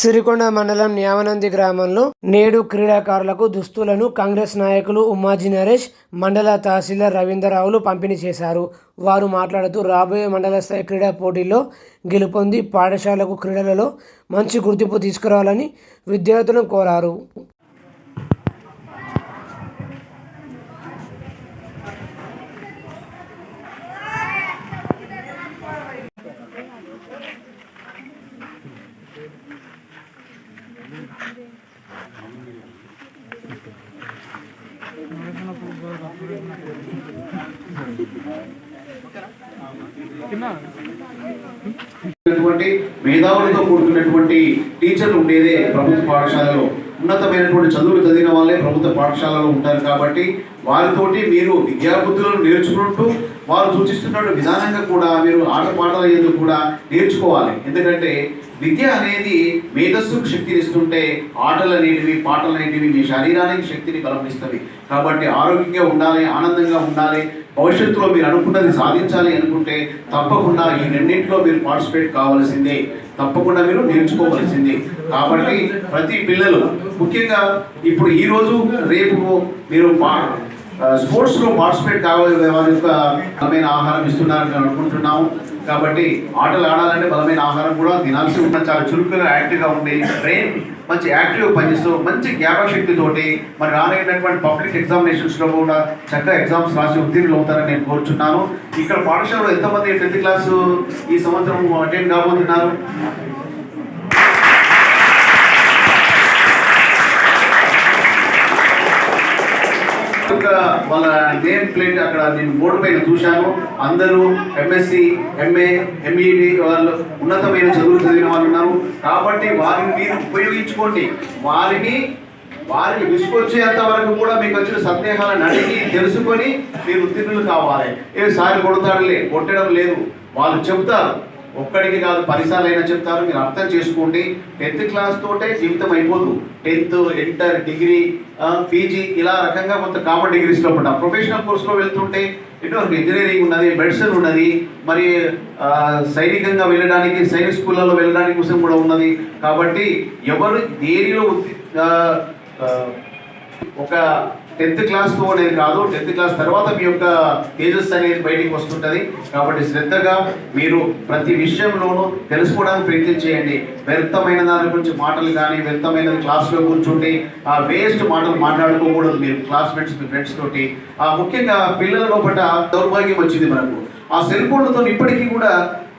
సిరికొండ మండలం న్యావనంది గ్రామంలో నేడు క్రీడాకారులకు దుస్తులను కాంగ్రెస్ నాయకులు ఉమ్మాజీ నరేష్ మండల తహసీల్దార్ రవీంద్రరావులు పంపిణీ చేశారు. వారు మాట్లాడుతూ రాబోయే మండల స్థాయి క్రీడా పోటీల్లో గెలుపొంది పాఠశాలకు క్రీడలలో మంచి గుర్తింపు తీసుకురావాలని విద్యార్థులను కోరారు. మేధావులతో కూడుకున్నటువంటి టీచర్లు ఉండేదే ప్రభుత్వ పాఠశాలలో. ఉన్నతమైనటువంటి చదువులు చదివిన వాళ్ళే ప్రభుత్వ పాఠశాలలో ఉంటారు కాబట్టి వారితోటి మీరు విద్యాబుద్ధులను నేర్చుకుంటూ వారు సూచిస్తున్న విధానంగా కూడా మీరు ఆటపాటల ఎందుకు కూడా నేర్చుకోవాలి. ఎందుకంటే విద్య అనేది మేధస్సుకు శక్తిని ఇస్తుంటే ఆటలు అనేటివి పాటలు అనేటివి మీ శరీరానికి శక్తిని బలమిస్తవి కాబట్టి ఆరోగ్యంగా ఉండాలి ఆనందంగా ఉండాలి భవిష్యత్తులో మీరు అనుకున్నది సాధించాలి అనుకుంటే తప్పకుండా ఈ రెండింటిలో మీరు పార్టిసిపేట్ కావాల్సిందే. తప్పకుండా మీరు నేర్చుకోవాల్సింది. కాబట్టి ప్రతి పిల్లలు ముఖ్యంగా ఇప్పుడు ఈరోజు రేపు మీరు స్పోర్ట్స్లో స్పోర్ట్స్లో పార్టిసిపేట్ కావాలి వారి యొక్క బలమైన ఆహారం ఇస్తున్నారని మేము అనుకుంటున్నాము. కాబట్టి ఆటలు ఆడాలంటే బలమైన ఆహారం కూడా తినాల్సి ఉంటుంది. చాలా చురుకుగా యాక్టివ్గా ఉండి బ్రెయిన్ మంచి యాక్టివ్గా పనిచేస్తూ మంచి జ్ఞాపకశక్తితోటి మరి రానైనటువంటి పబ్లిక్ ఎగ్జామినేషన్స్లో కూడా చక్కగా ఎగ్జామ్స్ రాసి ఉత్తీర్ణులు అవుతారని నేను కోరుచున్నాను. ఇక్కడ పాఠశాలలో ఎంతమంది టెన్త్ క్లాస్ ఈ సంవత్సరం అటెండ్ కాబోతున్నారు? ఒక వాళ్ళ నేమ్ ప్లేట్ అక్కడ నేను బోర్డు పైన చూశాను. అందరూ ఎంఎస్సి ఎంఏ ఎంఈడి వాళ్ళు ఉన్నతమైన చదువులు చదివిన వాళ్ళు ఉన్నారు. కాబట్టి వారిని మీరు ఉపయోగించుకోండి. వారిని వారిని విసుకొచ్చేంత వరకు కూడా మీకు వచ్చిన సందేహాలను అడిగి తెలుసుకొని మీరు ఉత్తీర్ణులు కావాలి. ఏ సారి కొడతాడులే? కొట్టడం లేదు. వాళ్ళు చెబుతారు. ఒక్కడికి కాదు పదిసార్లు అయినా చెప్తారు మీరు అర్థం చేసుకోండి. టెన్త్ క్లాస్ తోటే జీవితం అయిపోదు. టెన్త్ ఇంటర్ డిగ్రీ పీజీ ఇలా రకంగా కొంత కామన్ డిగ్రీస్లో ఉంటాం. ప్రొఫెషనల్ కోర్సులో వెళ్తుంటే ఎన్నో ఇంజనీరింగ్ ఉన్నది మెడిసిన్ ఉన్నది మరి సైనికంగా వెళ్ళడానికి సైనిక్ స్కూళ్ళలో వెళ్ళడానికి కోసం కూడా ఉన్నది. కాబట్టి ఎవరు దేనిలో ఒక టెన్త్ క్లాస్తో అనేది కాదు టెన్త్ క్లాస్ తర్వాత మీ యొక్క తేజస్ అనేది బయటికి వస్తుంటుంది. కాబట్టి శ్రద్ధగా మీరు ప్రతి విషయంలోనూ తెలుసుకోవడానికి ప్రయత్నం చేయండి. వ్యర్థమైన దాని గురించి మాటలు కానీ వ్యర్థమైన క్లాస్లో కూర్చుంటే ఆ వేస్ట్ మాటలు మాట్లాడుకోకూడదు మీరు క్లాస్మేట్స్ మీ ఫ్రెండ్స్ తోటి. ఆ ముఖ్యంగా పిల్లల లోపల దౌర్భాగ్యం వచ్చింది మనకు. ఆ సెల్ ఫోన్లతో ఇప్పటికీ కూడా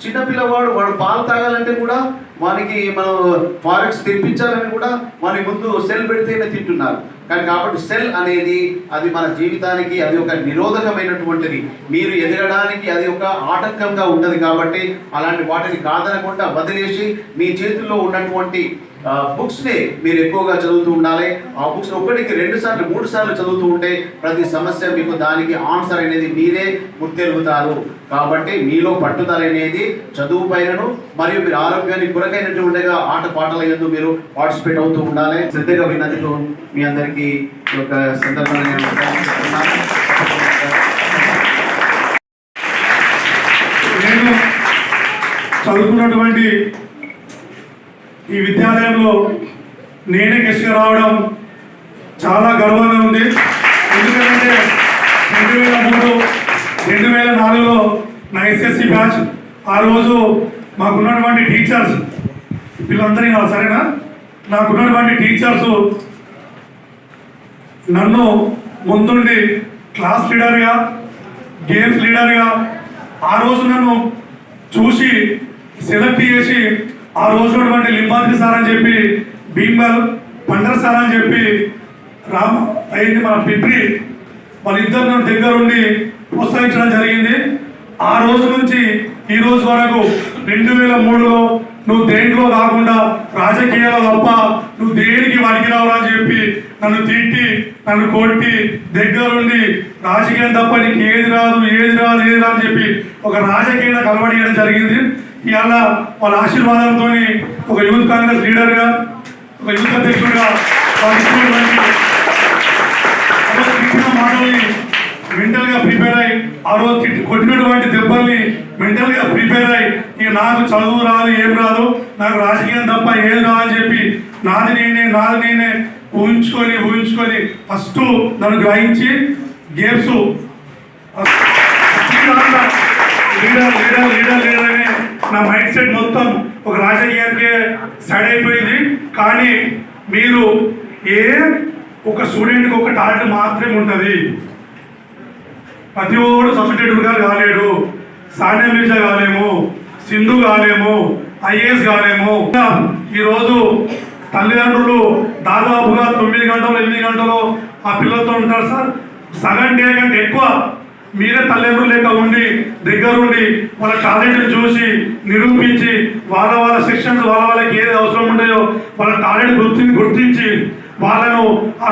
చిన్న పిల్లవాడు వాడు పాలు తాగాలంటే కూడా వానికి మనం ఫారెక్స్ తెప్పించాలని కూడా వాని ముందు సెల్ పెడితేనే తింటున్నారు. కానీ కాబట్టి సెల్ అనేది అది మన జీవితానికి అది ఒక నిరోధకమైనటువంటిది. మీరు ఎదగడానికి అది ఒక ఆటంకంగా ఉన్నది కాబట్టి అలాంటి వాటిని కాదనకుండా వదిలేసి మీ చేతుల్లో ఉన్నటువంటి బుక్స్ని మీరు ఎక్కువగా చదువుతూ ఉండాలి. ఆ బుక్స్ ఒకటికి రెండు సార్లు మూడు సార్లు చదువుతూ ఉంటే ప్రతి సమస్య మీకు దానికి ఆన్సర్ అనేది మీరే గుర్తెరుగుతారు. కాబట్టి మీలో పట్టుదల అనేది చదువు పైనను మరియు మీరు ఆరోగ్యానికి కొరకైనటువంటిగా ఆట పాటల యందు మీరు పార్టిసిపేట్ అవుతూ ఉండాలి. శ్రద్ధగా విన్నందుకు మీ అందరికీ ఈ ఒక సందర్భంగా నేను చదువుకున్నటువంటి ఈ విద్యాలయంలో నేనే గెస్ట్గా రావడం చాలా గర్వంగా ఉంది. ఎందుకంటే రెండు వేల మూడు రెండు వేల నాలుగులో నా ఎస్ఎస్సి బ్యాచ్ ఆ రోజు మాకున్నటువంటి టీచర్స్ వీళ్ళందరినీ సరేనా? నాకున్నటువంటి టీచర్స్ నన్ను ముందుండి క్లాస్ లీడర్గా గేమ్స్ లీడర్గా ఆ రోజు నన్ను చూసి సెలెక్ట్ చేసి ఆ రోజు ఉన్నటువంటి లింబాద్రి సార్ అని చెప్పి భీమల్ పండర్ సార్ అని చెప్పి రామ్ అయింది మన పిప్రి వాళ్ళిద్దరు నన్ను దగ్గర ఉండి ప్రోత్సహించడం జరిగింది. ఆ రోజు నుంచి ఈ రోజు వరకు రెండు వేల మూడులో నువ్వు దేంట్లో కాకుండా రాజకీయాల తప్ప నువ్వు దేనికి వాడికి రావాలని అని చెప్పి నన్ను తిట్టి నన్ను కొట్టి దగ్గరుండి రాజకీయం తప్ప నీకు ఏది రాదు ఏది రాదు ఏది రాదు అని చెప్పి ఒక రాజకీయ కలవడియడం జరిగింది. ఇవాళ వాళ్ళ ఆశీర్వాదంతో ఒక యూత్ కాంగ్రెస్ లీడర్గా ఒక యూత్ అధ్యక్షుడిగా మాటల్ని మెంటల్గా ప్రిపేర్ అయ్యి ఆ రోజు కొట్టినటువంటి దెబ్బల్ని మెంటల్గా ప్రిపేర్ అయ్యి ఇక నాకు చదువు రాదు ఏం రాదు నాకు రాజకీయం తప్ప ఏది రాదు అని చెప్పి నాది నేనే నాది నేనే ఊహించుకొని ఊహించుకొని ఫస్ట్ నన్ను గ్రహించి games leader leader leader leader అనే నా మైండ్ సెట్ మొత్తం ఒక రాజకీయానికి సైడ్ అయిపోయింది. కానీ మీరు ఏ ఒక స్టూడెంట్కి ఒక టాలెంట్ మాత్రమే ఉంటుంది. ప్రతి ఒక్కడు సబ్స్టిట్యూట్గా కాలేడు. సానియా మిర్జా కాలేము సింధు కాలేము ఐఏఎస్ కాలేము. ఈరోజు తల్లిదండ్రులు దాదాపుగా తొమ్మిది గంటలు ఎనిమిది గంటలు ఆ పిల్లలతో ఉంటారు సార్. సగం డే కంటే ఎక్కువ మీరే తల్లిదండ్రులు లేక ఉండి దగ్గరుండి వాళ్ళ టాలెంట్ని చూసి నిరూపించి వాళ్ళ వాళ్ళ శిక్షణ వాళ్ళ వాళ్ళకి ఏది అవసరం ఉంటాయో వాళ్ళ టాలెంట్ గుర్తి గుర్తించి వాళ్ళను ఆ